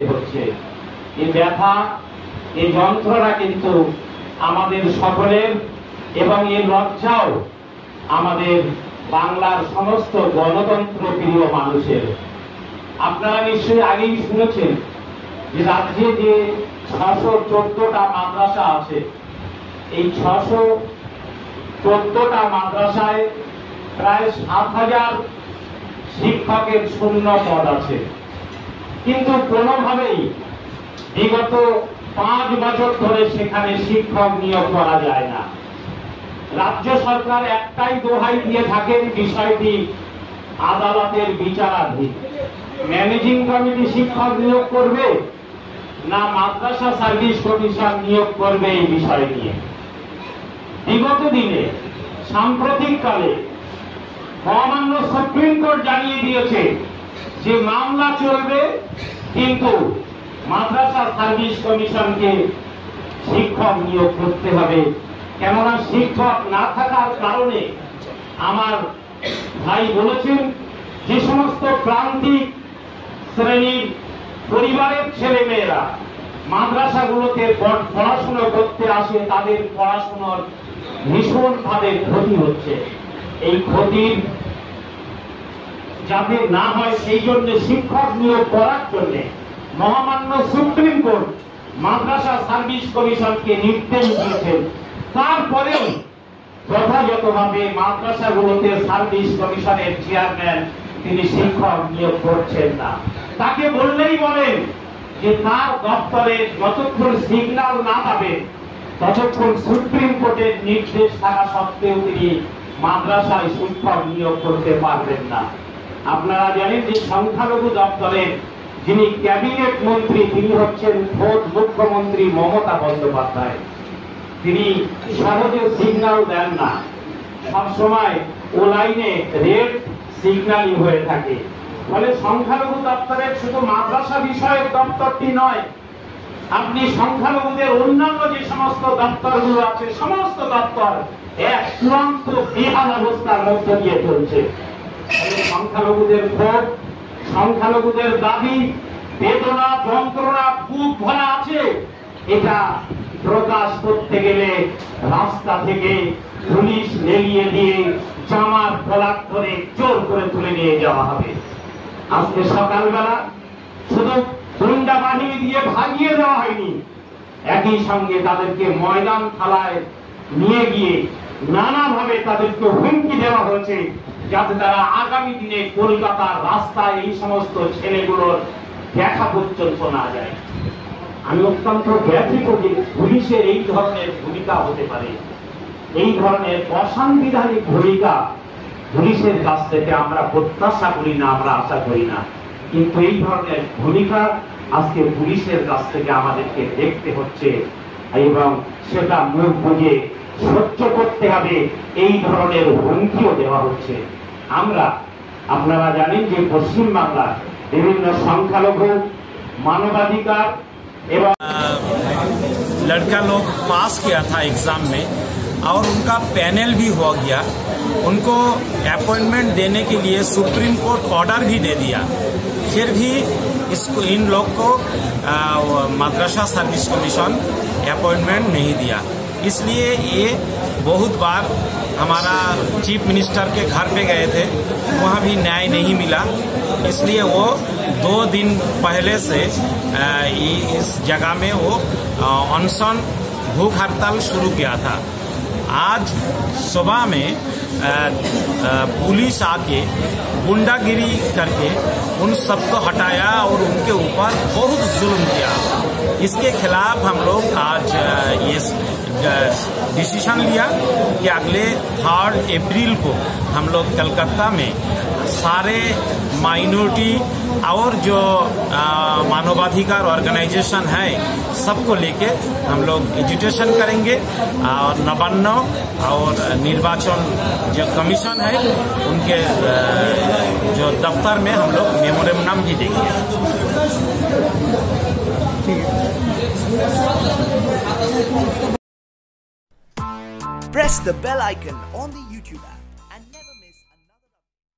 হচ্ছে। এই ব্যথা এই যন্ত্রণা কিন্তু আমাদের সকলের এবং এই লজ্জাও আমাদের বাংলার সমস্ত গণতন্ত্র প্রিয় মানুষের। আপনারা নিশ্চয়ই আগেই শুনেছেন যে রাজ্যে যে ছশো চোদ্দটা মাদ্রাসা আছে, এই ছশো চোদ্দটা মাদ্রাসায় প্রায় সাত হাজার শিক্ষকের শূন্য পদ আছে। কিন্তু কোনোভাবেই বিগত পাঁচ বছর ধরে সেখানে শিক্ষক নিয়োগ করা যায় না। রাজ্য সরকার একটাই দোহাই দিয়ে থাকেন, বিষয়টি আদালতের বিচারাধীন। ম্যানেজিং কমিটি শিক্ষক নিয়োগ করবে না মাদ্রাসা সার্ভিস কমিশন নিয়োগ করবে এই বিষয় নিয়ে? বিগত দিনে, সাম্প্রতিককালে, মহামান্য সুপ্রিম কোর্ট জানিয়ে দিয়েছে যে মামলা চলবে, কিন্তু মাদ্রাসা সার্ভিস কমিশনকে শিক্ষক নিয়োগ করতে হবে। কেননা শিক্ষক না থাকার কারণে আমার ভাই বলেছেন, যে সমস্ত প্রান্তিক শ্রেণির পরিবারের ছেলে মেয়েরা মাদ্রাসাগুলোতে পড়- পড়াশুনো করতে আসে, তাদের পড়াশোনার ভীষণভাবে ক্ষতি হচ্ছে। এই ক্ষতির যাতে না হয়, সেই জন্য শিক্ষক নিয়োগ করার জন্য মহামান্য সুপ্রিম কোর্ট, মাদ্রাসা সার্ভিস কমিশনকে নির্দেশ দিয়েছেন। তারপরেও যথাযথভাবে মাদ্রাসাগুলোতে সার্ভিস কমিশনের চেয়ারম্যান তিনি শিক্ষক নিয়োগ করছেন না। তাকে বললেই বলেন যে তার দপ্তরে যতক্ষণ সিগন্যাল না পাবে, ততক্ষণ সুপ্রিম কোর্টের নির্দেশ থাকা সত্ত্বেও তিনি মাদ্রাসায় শিক্ষক নিয়োগ করতে পারবেন না। আপনারা জানেন যে সংখ্যালঘু দপ্তরের যিনি ক্যাবিনেট মন্ত্রী, তিনি হচ্ছেন খোদ মুখ্যমন্ত্রী মমতা বন্দ্যোপাধ্যায়। তিনি সহজে সিগন্যাল দেন না। সবসময় ও লাইনে রেড সিগন্যালই হয়ে থাকে। ফলে সংখ্যালঘু দপ্তরের শুধু মাদ্রাসা বিষয়ক দপ্তরটি নয়, আপনি সংখ্যালঘুদের অন্যান্য যে সমস্ত দপ্তরগুলো আছে, সমস্ত দপ্তর এক চূড়ান্ত বিহাল অবস্থার মধ্য দিয়ে চলছে। সংখ্যালঘুদের ক্ষোভ সংখ্যালঘুদের দাবি, বেদনা, যন্ত্রণা, বুক ভরা আছে, এটা প্রকাশ করতে গেলে রাস্তা থেকে পুলিশ লেলিয়ে দিয়ে জামার ফলাক ধরে জোর করে তুলে নিয়ে যাওয়া হবে। আজকে সকালবেলা শুধু গুন্ডা বাহিনী দিয়ে ভাগিয়ে দেওয়া হয়নি, একই সঙ্গে তাদেরকে ময়দান থালায় নিয়ে গিয়ে নানাভাবে তাদেরকে হুমকি দেওয়া হয়েছে। যাতে তারা আগামী দিনে কলকাতার রাস্তায় এই সমস্ত ছেলেগুলোর দেখা পর্যন্ত না যায়। আমি অত্যন্ত ব্যথিত যে পুলিশের এই ধরনের ভূমিকা হতে পারে। এই ধরনের অসাংবিধানিক ভূমিকা পুলিশের কাছ থেকে আমরা প্রত্যাশা করি না, আমরা আশা করি না। কিন্তু এই ধরনের ভূমিকা আজকে পুলিশের কাছ থেকে আমাদেরকে দেখতে হচ্ছে এবং সেটা মুখ বুঝে সহ্য করতে হবে এই ধরনের হুমকিও দেওয়া হচ্ছে আমরা আপনারা জানেন যে পশ্চিম বাংলার বিভিন্ন সংখ্যালঘু মানবাধিকার এবং लड़का लोग पास किया था एग्ज़ाम में और उनका पैनल भी हो गया उनको अपॉइंटमेंट देने के लिए सुप्रीम कोर्ट ऑर्डर भी दे दिया फिर भी इसको इन लोग को आ, वो मद्रासा सर्विस कमीशन अपॉइंटमेंट नहीं दिया इसलिए ये बहुत बार हमारा चीफ मिनिस्टर के घर पे गए थे, वहाँ भी न्याय नहीं मिला। इसलिए वो दो दिन पहले से इस जगह में वो अनशन भूख हड़ताल शुरू किया था। आज सुबह में पुलिस आके गुंडागिरी करके उन सबको हटाया और उनके ऊपर बहुत जुल्म किया। इसके खिलाफ हम लोग आज ये डिसीज़न लिया कि अगले थर्ड अप्रैल को हम लोग कलकत्ता में सारे माइनॉरिटी और जो मानवाधिकार ऑर्गेनाइजेशन है, सबको लेके हम लोग एजुटेशन करेंगे। और नवान्न और निर्वाचन जो कमीशन है, उनके जो दफ्तर में हम लोग मेमोरेंडम भी देंगे। Press the bell icon on the YouTube app